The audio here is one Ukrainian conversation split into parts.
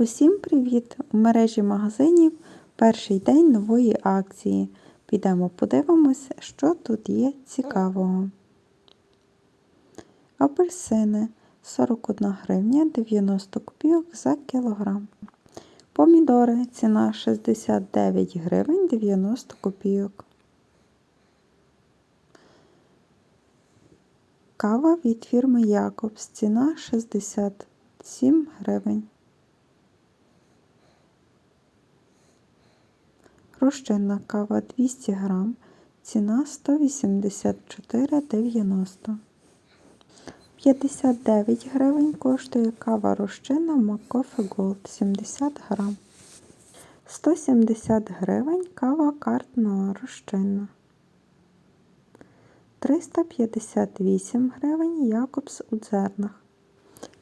Усім привіт! У мережі магазинів перший день нової акції. Підемо подивимося, що тут є цікавого. Апельсини 41 гривня 90 копійок за кілограм. Помідори ціна 69 гривень 90 копійок. Кава від фірми Якобс ціна 67 гривень. Розчинна кава 200 грам, ціна 184,90. 59 гривень коштує кава розчинна Макофе Голд 70 грам. 170 гривень кава картна розчинна. 358 гривень Якобс у дзернах.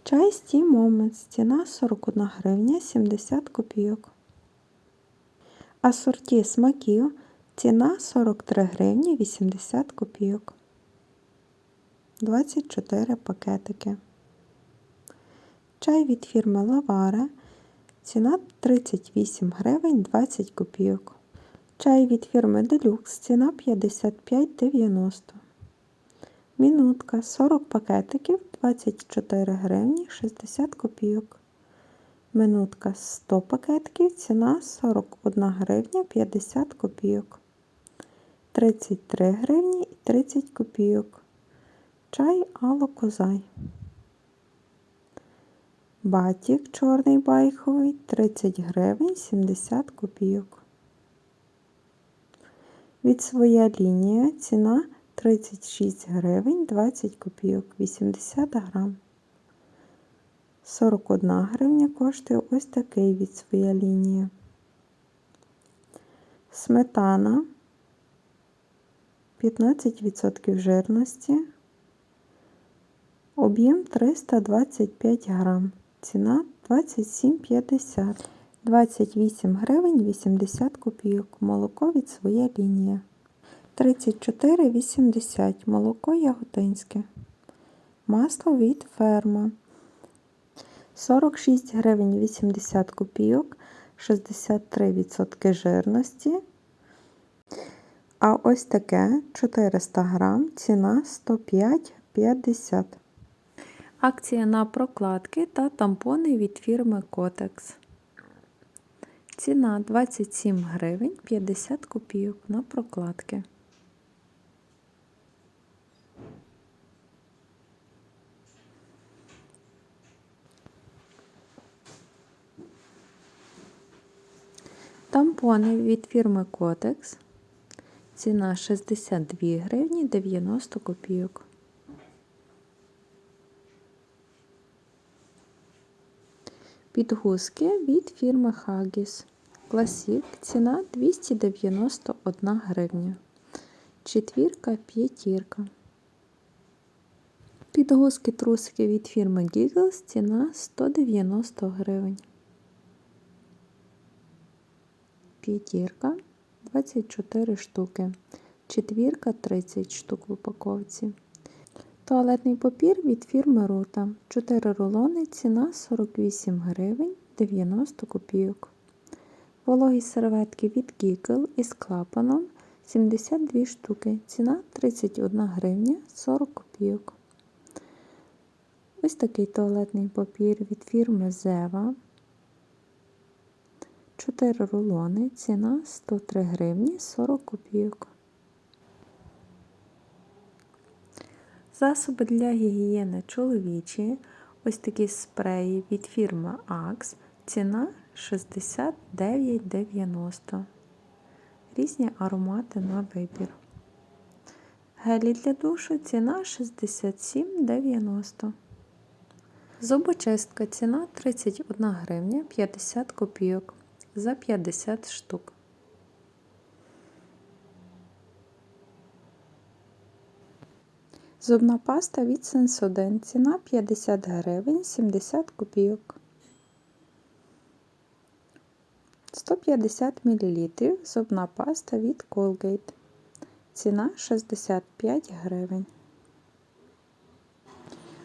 Чай Стій Моментс ціна 41 гривня 70 копійок. Асорті смаків ціна 43 гривні 80 копійок. 24 пакетики. Чай від фірми Лаваре. Ціна 38 гривень 20 копійок. Чай від фірми Deluxe ціна 55,90. Мінутка 40 пакетиків 24 гривні 60 копійок. Минутка 100 пакетків, ціна 41 гривня 50 копійок. 33 гривні і 30 копійок. Чай Ало Козай. Батік чорний байховий 30 гривень 70 копійок. Від своя лінія ціна 36 гривень 20 копійок 80 грам. 41 гривня коштує ось такий від своя лінія. Сметана 15% жирності. Об'єм 325 грам. Ціна 27,50. 28 гривень 80 копійок. Молоко від своя лінія. 34,80 молоко яготинське. Масло від ферма. 46 гривень 80 копійок, 63% жирності. А ось таке 400 грам, ціна 105,50. Акція на прокладки та тампони від фірми Котекс. Ціна 27 гривень 50 копійок на прокладки. Тампони від фірми Котекс. Ціна 62 гривні 90 копійок. Підгузки від фірми Hagis. Класік. Ціна 291 гривня. Четвірка, п'ятірка. Підгузки трусики від фірми Giggles. Ціна 190 гривень. П'ятірка 24 штуки. Четвірка 30 штук в упаковці. Туалетний папір від фірми Рута. 4 рулони, ціна 48 гривень 90 копійок. Вологі серветки від Giggle із клапаном 72 штуки. Ціна 31 гривня 40 копійок. Ось такий туалетний папір від фірми Зева. 4 рулони, ціна 103 гривні 40 копійок. Засоби для гігієни чоловічі. Ось такі спреї від фірми Axe. Ціна 69,90. Різні аромати на вибір. Гелі для душу ціна 67,90. Зубочистка ціна 31 гривня 50 копійок за 50 штук. Зубна паста від Сенсоден. Ціна 50 гривень 70 копійок. 150 мл зубна паста від Colgate. Ціна 65 гривень.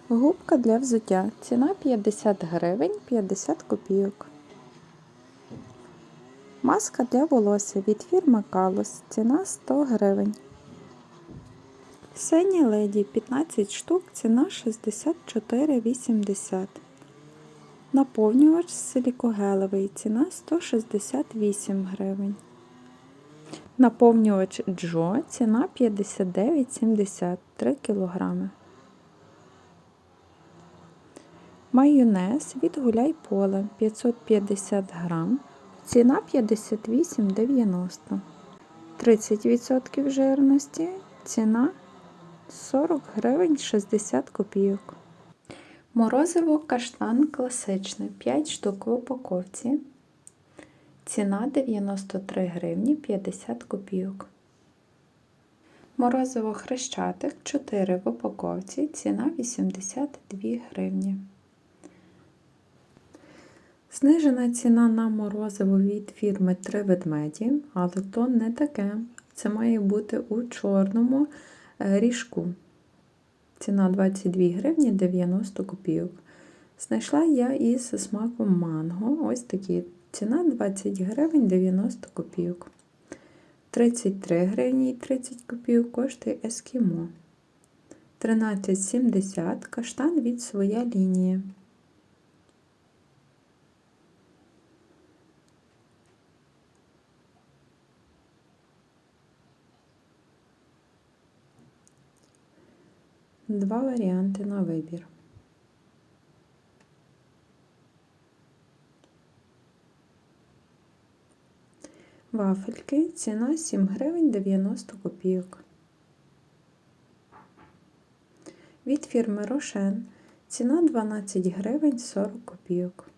Губка для взуття. Ціна 50 гривень 50 копійок. Маска для волосся від фірми Калус. Ціна 100 гривень. Сині леді 15 штук, ціна 64,80. Наповнювач силікогелевий, ціна 168 гривень. Наповнювач Джо, ціна 59,70 3 кг. Майонез від Гуляй Поле 550 грам. Ціна 58,90. 30% жирності. Ціна 40 гривень 60 копійок. Морозиво каштан класичне 5 штук в упаковці. Ціна 93 гривні 50 копійок. Морозиво хрещатик 4 в упаковці. Ціна 82 гривні. Знижена ціна на морозиво від фірми Три ведмеді, але то не таке. Це має бути у чорному ріжку. Ціна 22 гривні 90 копійок. Знайшла я із смаком манго. Ось такі. Ціна 20 гривень 90 копійок. 33 гривні і 30 копійок коштує ескімо. 13,70 каштан від своя лінія. Два варіанти на вибір. Вафельки ціна 7 гривень 90 копійок. Від фірми Рошен ціна 12 гривень 40 копійок.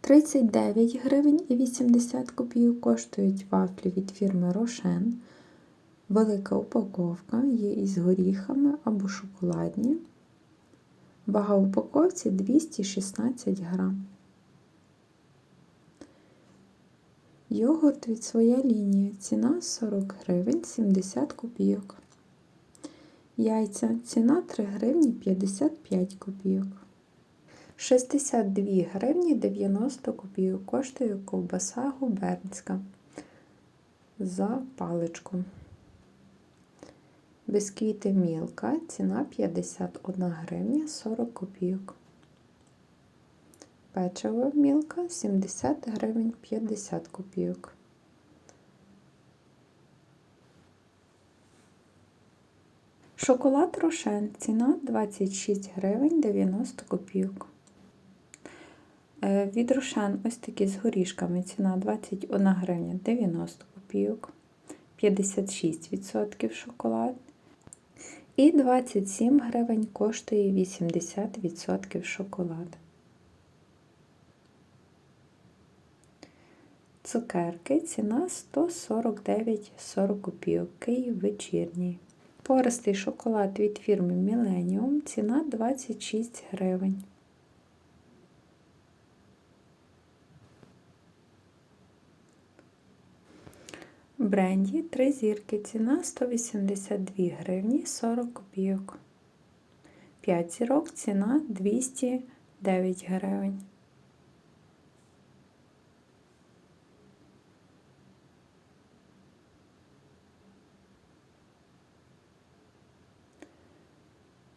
39 гривень і 80 копійок коштують вафлі від фірми Рошен. Велика упаковка є із горіхами або шоколадні. Вага упаковці 216 грам. Йогурт від своя лінія. Ціна 40 гривень 70 копійок. Яйця ціна 3 гривні 55 копійок. 62 гривні 90 копійок коштує ковбаса губернська за паличку. Бисквіти мілка, ціна 51 гривня 40 копійок. Печиво мілка 70 гривень 50 копійок. Шоколад Рошен ціна 26 гривень 90 копійок. Е, від Рошен ось такі з горішками ціна 21 гривня 90 копійок, 56% шоколад. І 27 гривень коштує 80% шоколад. Цукерки ціна 149,40 копійок Київ вечірній. Пористий шоколад від фірми Millennium ціна 26 гривень. Бренді 3 зірки ціна 182 гривні 40 копійок. 5 зірок ціна 209 гривень.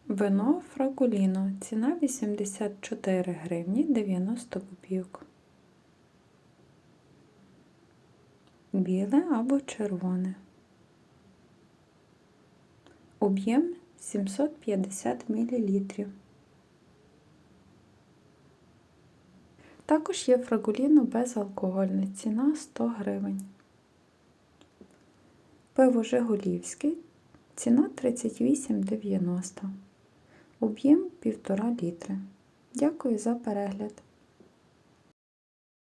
Вино Фрагуліно. Ціна 84 гривні 90 копійок. Біле або червоне. Об'єм 750 мл. Також є фрагуліно безалкогольне. Ціна 100 гривень. Пиво Жигулівське. Ціна 38,90 Об'єм 1,5 літри. Дякую за перегляд!